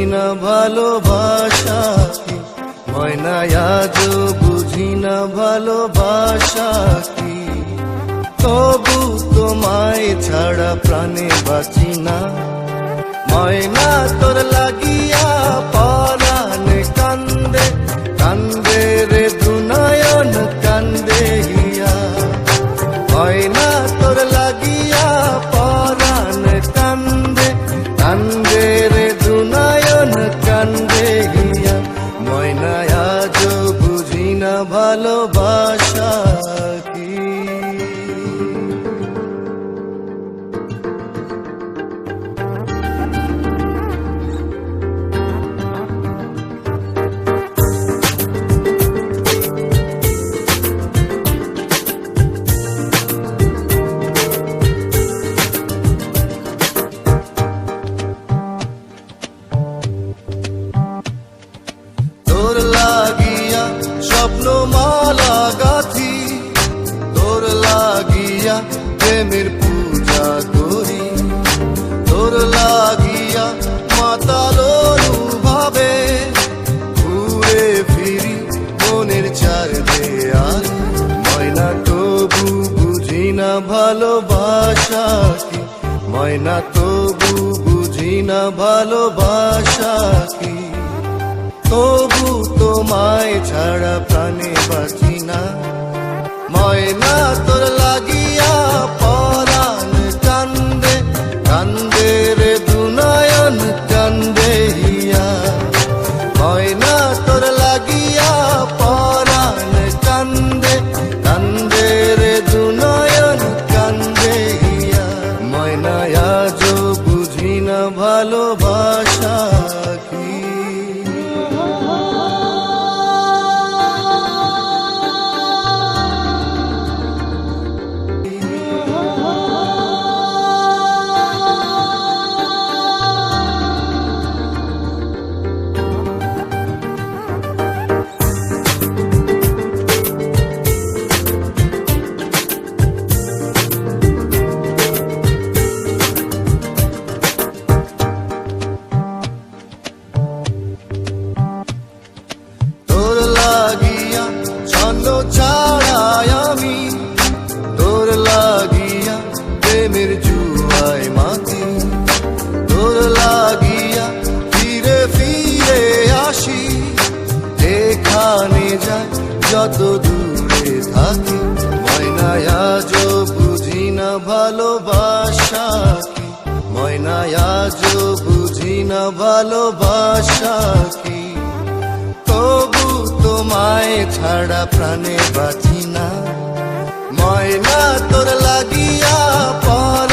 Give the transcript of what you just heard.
বুঝি না ভালোবাসা কি আজ বুঝি না ভালোবাসা কি তবু তোমায় ছাড়া প্রাণে বাঁচি না। ময়না তোর বুঝি না ভালোবাসা ময়না তবু বুঝি না ভালোবাসা কি তবু তোমায় ছাড়া প্রাণে বাঁচি না। ভালোবাসা যত দূরে থাকি, ময়নায় বুঝি না ভালোবাসা কি। ময়নায় আজও বুঝি না ভালোবাসা কি। তবু তোমায় ছাড়া প্রাণে বাঁচি না। ময়না তোর লাগিয়া পরাণ